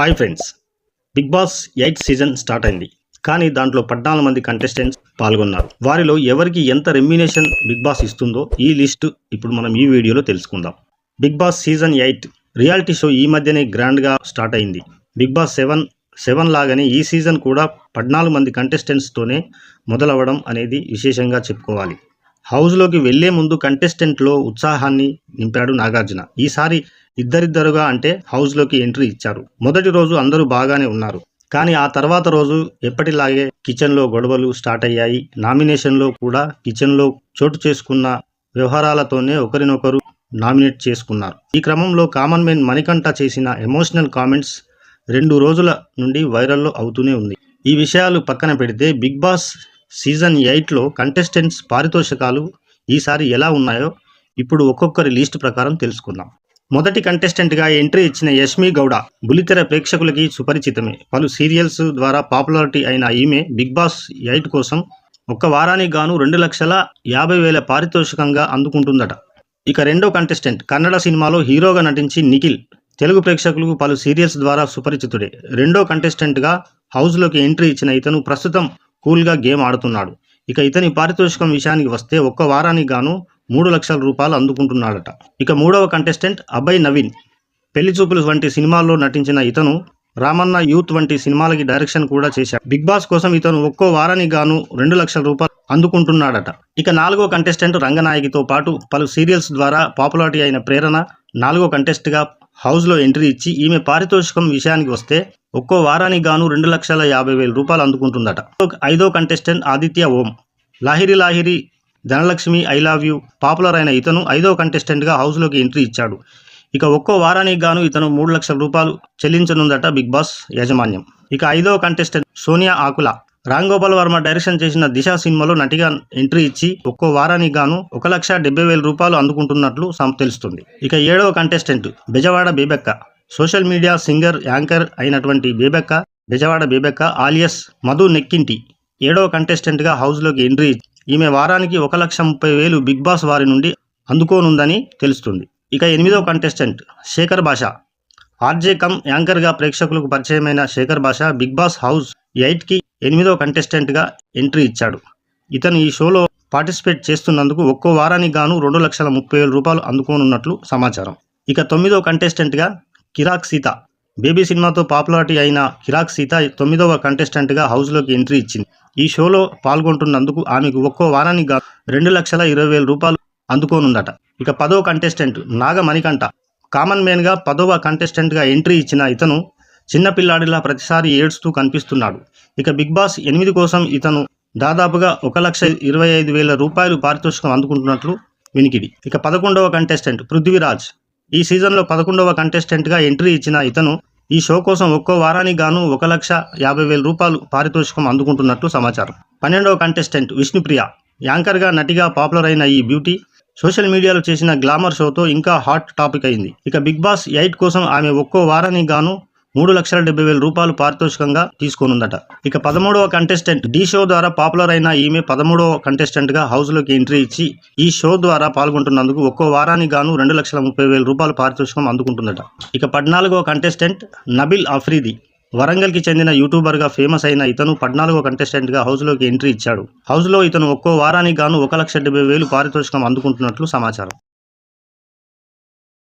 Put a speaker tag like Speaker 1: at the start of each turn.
Speaker 1: Hi friends Bigg Boss eighth season start అయింది. కానీ దాంట్లో పద్నాలుగు మంది కంటెస్టెంట్స్ పాల్గొన్నారు. వారిలో ఎవరికి ఎంత రెమ్యునేషన్ బిగ్ బాస్ ఇస్తుందో ఈ లిస్ట్ ఇప్పుడు మనం ఈ వీడియోలో తెలుసుకుందాం. Bigg Boss season eight reality show ఈ మధ్యనే గ్రాండ్గా స్టార్ట్ అయింది. బిగ్ బాస్ సెవెన్ సెవెన్ లాగానే ఈ సీజన్ కూడా పద్నాలుగు మంది కంటెస్టెంట్స్తోనే మొదలవ్వడం అనేది విశేషంగా చెప్పుకోవాలి. హౌస్లోకి వెళ్ళే ముందు కంటెస్టెంట్లో ఉత్సాహాన్ని నింపాడు నాగార్జున. ఈసారి ఇద్దరిద్దరుగా అంటే హౌస్లోకి ఎంట్రీ ఇచ్చారు. మొదటి రోజు అందరూ బాగానే ఉన్నారు. కానీ ఆ తర్వాత రోజు ఎప్పటిలాగే కిచెన్లో గొడవలు స్టార్ట్ అయ్యాయి. నామినేషన్లో కూడా కిచెన్లో చోటు చేసుకున్న వ్యవహారాలతోనే ఒకరినొకరు నామినేట్ చేసుకున్నారు. ఈ క్రమంలో కామన్ మెన్ మణికంఠ చేసిన ఎమోషనల్ కామెంట్స్ రెండు రోజుల నుండి వైరల్లో అవుతూనే ఉంది. ఈ విషయాలు పక్కన పెడితే బిగ్ బాస్ సీజన్ ఎయిట్లో కంటెస్టెంట్స్ పారితోషికాలు ఈసారి ఎలా ఉన్నాయో ఇప్పుడు ఒక్కొక్కరి లిస్ట్ ప్రకారం తెలుసుకుందాం. మొదటి కంటెస్టెంట్గా ఎంట్రీ ఇచ్చిన యష్మి గౌడ బులితెర ప్రేక్షకులకి సుపరిచితమే. పలు సీరియల్స్ ద్వారా పాపులారిటీ అయిన ఈమె బిగ్ బాస్ ఎయిట్ కోసం ఒక్క వారానికి గాను రెండు లక్షల యాభై వేల పారితోషికంగా అందుకుంటుందట. ఇక రెండో కంటెస్టెంట్ కన్నడ సినిమాలో హీరోగా నటించి నిఖిల్ తెలుగు ప్రేక్షకులకు పలు సీరియల్స్ ద్వారా సుపరిచితుడే. రెండో కంటెస్టెంట్గా హౌస్లోకి ఎంట్రీ ఇచ్చిన ఇతను ప్రస్తుతం కూల్గా గేమ్ ఆడుతున్నాడు. ఇక ఇతని పారితోషికం విషయానికి వస్తే ఒక్క వారానికి గాను మూడు లక్షల రూపాయలు అందుకుంటున్నాడట. ఇక మూడవ కంటెస్టెంట్ అభయ్ నవీన్. పెళ్ళి చూపులు వంటి సినిమాల్లో నటించిన ఇతను రామన్న యూత్ వంటి సినిమాలకి డైరెక్షన్ కూడా చేశాడు. బిగ్ బాస్ కోసం ఇతను ఒక్కో వారానికి గాను రెండు లక్షల రూపాయలు అందుకుంటున్నాడట. ఇక నాలుగో కంటెస్టెంట్ రంగనాయకితో పాటు పలు సీరియల్స్ ద్వారా పాపులారిటీ అయిన ప్రేరణ నాలుగో కంటెస్ట్గా హౌస్లో ఎంట్రీ ఇచ్చి ఈమె పారితోషికం విషయానికి వస్తే ఒక్కో వారానికి గాను రెండు లక్షల యాభై వేల రూపాయలు అందుకుంటుందట. ఐదో contestant Aditya Om. Lahiri Lahiri Dhanalakshmi I love you popular అయిన ఇతను ఐదో కంటెస్టెంట్గా హౌస్లోకి ఎంట్రీ ఇచ్చాడు. ఇక ఒక్కో వారానికి గాను ఇతను మూడు లక్షల రూపాయలు చెల్లించనుందట బిగ్ బాస్ యాజమాన్యం. ఇక ఐదో కంటెస్టెంట్ సోనియా ఆకుల రామ్ గోపాల్ వర్మ డైరెక్షన్ చేసిన దిశ సినిమాలో నటిగా ఎంట్రీ ఇచ్చి ఒక్కో వారానికి గాను ఒక లక్ష డెబ్బై వేల రూపాయలు అందుకుంటున్నట్లు తెలుస్తుంది. ఇక ఏడవ contestant Bezawada Bebakka social media singer anchor అయినటువంటి బేబెక్క బెజవాడ బేబెక్క ఆలియస్ మధు నెక్కింటి ఏడవ కంటెస్టెంట్గా హౌస్లోకి ఎంట్రీ ఇచ్చి ఈమె వారానికి ఒక లక్ష ముప్పై వేలు బిగ్ బాస్ వారి నుండి అందుకోనుందని తెలుస్తుంది. ఇక ఎనిమిదో కంటెస్టెంట్ శేఖర్ భాష ఆర్జే కమ్ యాంకర్గా ప్రేక్షకులకు పరిచయమైన శేఖర్ భాష బిగ్ బాస్ హౌస్ ఎయిట్కి ఎనిమిదో కంటెస్టెంట్గా ఎంట్రీ ఇచ్చాడు. ఇతను ఈ షోలో పార్టిసిపేట్ చేస్తున్నందుకు ఒక్కో వారానికి గాను రెండు లక్షల ముప్పై వేల రూపాయలు అందుకోనున్నట్లు సమాచారం. ఇక తొమ్మిదో కంటెస్టెంట్గా కిరాక్ సీత. బేబీ సినిమాతో పాపులారిటీ అయిన కిరాక్ సీత తొమ్మిదవ కంటెస్టెంట్గా హౌస్లోకి ఎంట్రీ ఇచ్చింది. ఈ షోలో పాల్గొంటున్నందుకు ఆమెకు ఒక్కో వారానికి రెండు లక్షల ఇరవై వేల రూపాయలు అందుకోనుందట. ఇక పదో కంటెస్టెంట్ నాగ మణికంఠ కామన్ మ్యాన్గా పదవ కంటెస్టెంట్గా ఎంట్రీ ఇచ్చిన ఇతను చిన్నపిల్లాడిలా ప్రతిసారి ఏడుస్తూ కనిపిస్తున్నాడు. ఇక బిగ్ బాస్ ఎనిమిది కోసం ఇతను దాదాపుగా ఒక లక్ష ఇరవై ఐదు వేల రూపాయలు పారితోషికం అందుకుంటున్నట్లు వినికిడి. ఇక పదకొండవ కంటెస్టెంట్ పృథ్వీరాజ్. ఈ సీజన్లో పదకొండవ కంటెస్టెంట్గా ఎంట్రీ ఇచ్చిన ఇతను ఈ షో కోసం ఒక్కో వారానికి గాను ఒక లక్ష యాభై వేల రూపాయలు పారితోషికం అందుకుంటున్నట్లు సమాచారం. పన్నెండవ కంటెస్టెంట్ విష్ణుప్రియ యాంకర్గా నటిగా పాపులర్ అయిన ఈ బ్యూటీ సోషల్ మీడియాలో చేసిన గ్లామర్ షోతో ఇంకా హాట్ టాపిక్ అయింది. ఇక బిగ్ బాస్ ఎయిట్ కోసం ఆమె ఒక్కో వారానికి గాను మూడు లక్షల డెబ్బై వేల రూపాయలు పారితోషికంగా తీసుకోనుందట. ఇక పదమూడవ కంటెస్టెంట్ డి షో ద్వారా పాపులర్ అయిన ఈమె పదమూడవ కంటెస్టెంట్గా హౌస్లోకి ఎంట్రీ ఇచ్చి ఈ షో ద్వారా పాల్గొంటున్నందుకు ఒక్కో వారానికి గాను రెండు లక్షల ముప్పై వేల రూపాయలు పారితోషికం అందుకుంటుందట. ఇక పద్నాలుగవ కంటెస్టెంట్ నబిల్ అఫ్రీది వరంగల్కి చెందిన యూట్యూబర్గా ఫేమస్ అయిన ఇతను పద్నాలుగో కంటెస్టెంట్గా హౌస్లోకి ఎంట్రీ ఇచ్చాడు. హౌస్లో ఇతను ఒక్కో వారానికి గాను ఒక లక్ష డెబ్బై వేలు పారితోషికం అందుకుంటున్నట్లు సమాచారం.